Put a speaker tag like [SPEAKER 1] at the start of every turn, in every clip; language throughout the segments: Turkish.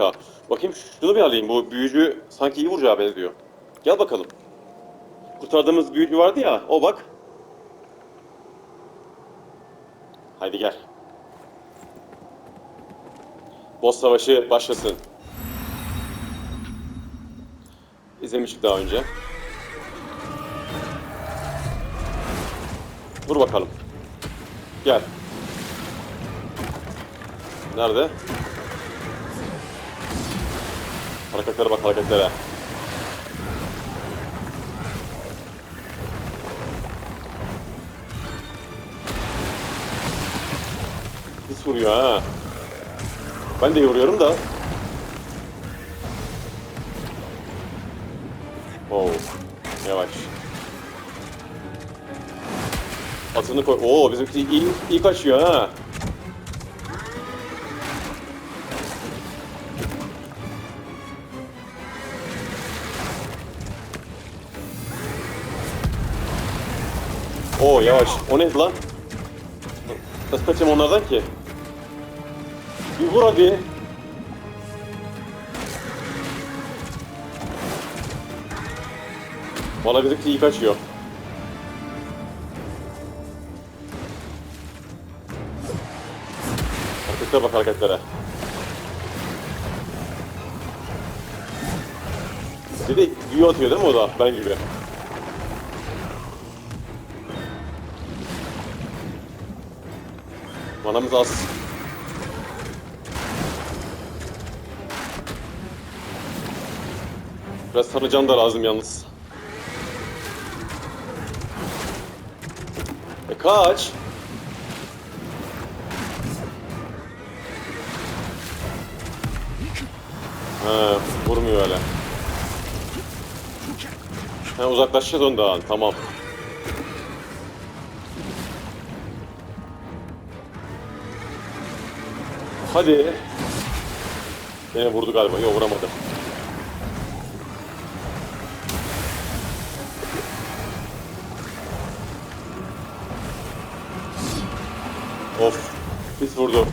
[SPEAKER 1] harita. Bakayım şunu bir alayım. Bu büyücü sanki iyi vuracağı benziyor. Gel bakalım. Kurtardığımız büyücü vardı ya. O bak. Haydi gel. Boss savaşı başlasın. İzlemiştik daha önce. Vur bakalım. Gel. Nerede? Hareketlere bak hareketlere. Pis vuruyor ha. Ben de vuruyorum da. Oo. Yavaş. Atını koy. Oo bizimki iyi, iyi kaçıyor ha. Oo yavaş. O neydi lan? Nasıl kaçayım onlardan ki? Bir vur hadi. Valla bizimki iyi kaçıyor. Hareketlere bak hareketlere. Bir de büyü atıyor değil mi o da? Ben gibi. Manamız az. Biraz sarı can da lazım yalnız. E kaç? He, vurmuyor öyle. He, uzaklaşacağız ondan, tamam. Hadi. Beni vurdu galiba, yok vuramadı. Of, pis vurdu.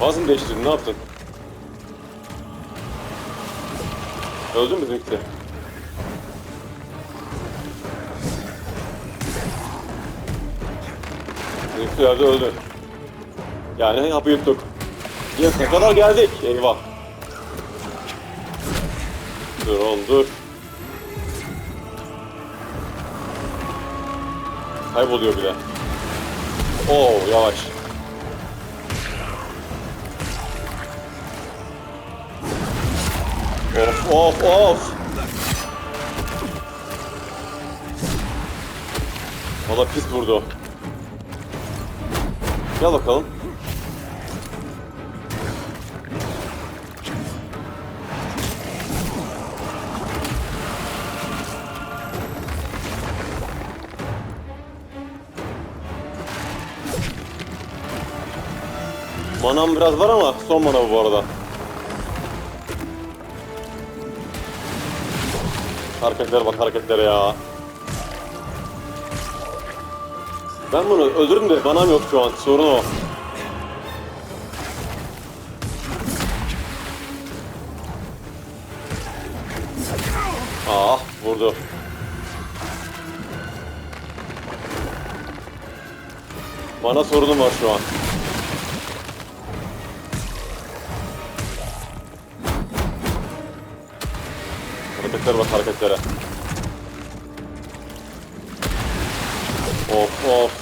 [SPEAKER 1] Bazı mı değiştirdin, ne yaptın? Öldü mü bizimkisi? Bizimkisi öldü. Yani hapı yuttuk. Yes, ne kadar geldik? Eyvah. Dur oğlum dur. Kayboluyor bile. Oo yavaş. Of of of. Valla pis vurdu. Gel bakalım. Manam biraz var ama son mana bu arada. Hareketlere bak hareketlere ya. Ben bunu öldürdüm de manam yok şu an. Sorun o. Ah vurdu. Bana sorunum var şu an. Hareketlere bak hareketlere. Of of.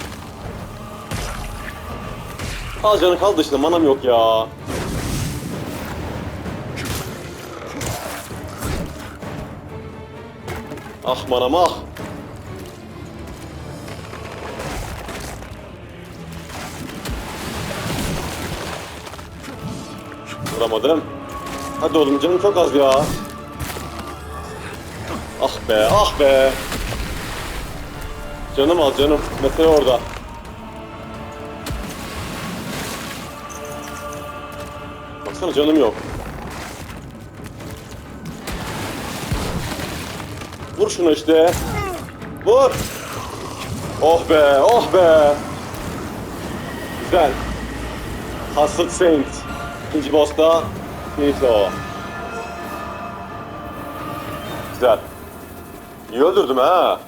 [SPEAKER 1] Az canı kaldı işte manam yok ya. Ah manam ah. Vuramadım. Hadi oğlum canım çok az ya. Ah be, ah be. Canım al canım. Mesele orada. Baksana canım yok. Vur şunu işte. Vur. Oh be, oh be. Güzel. Hassel Saint. İkinci boss'ta Finito. Güzel. İyi öldürdüm ha.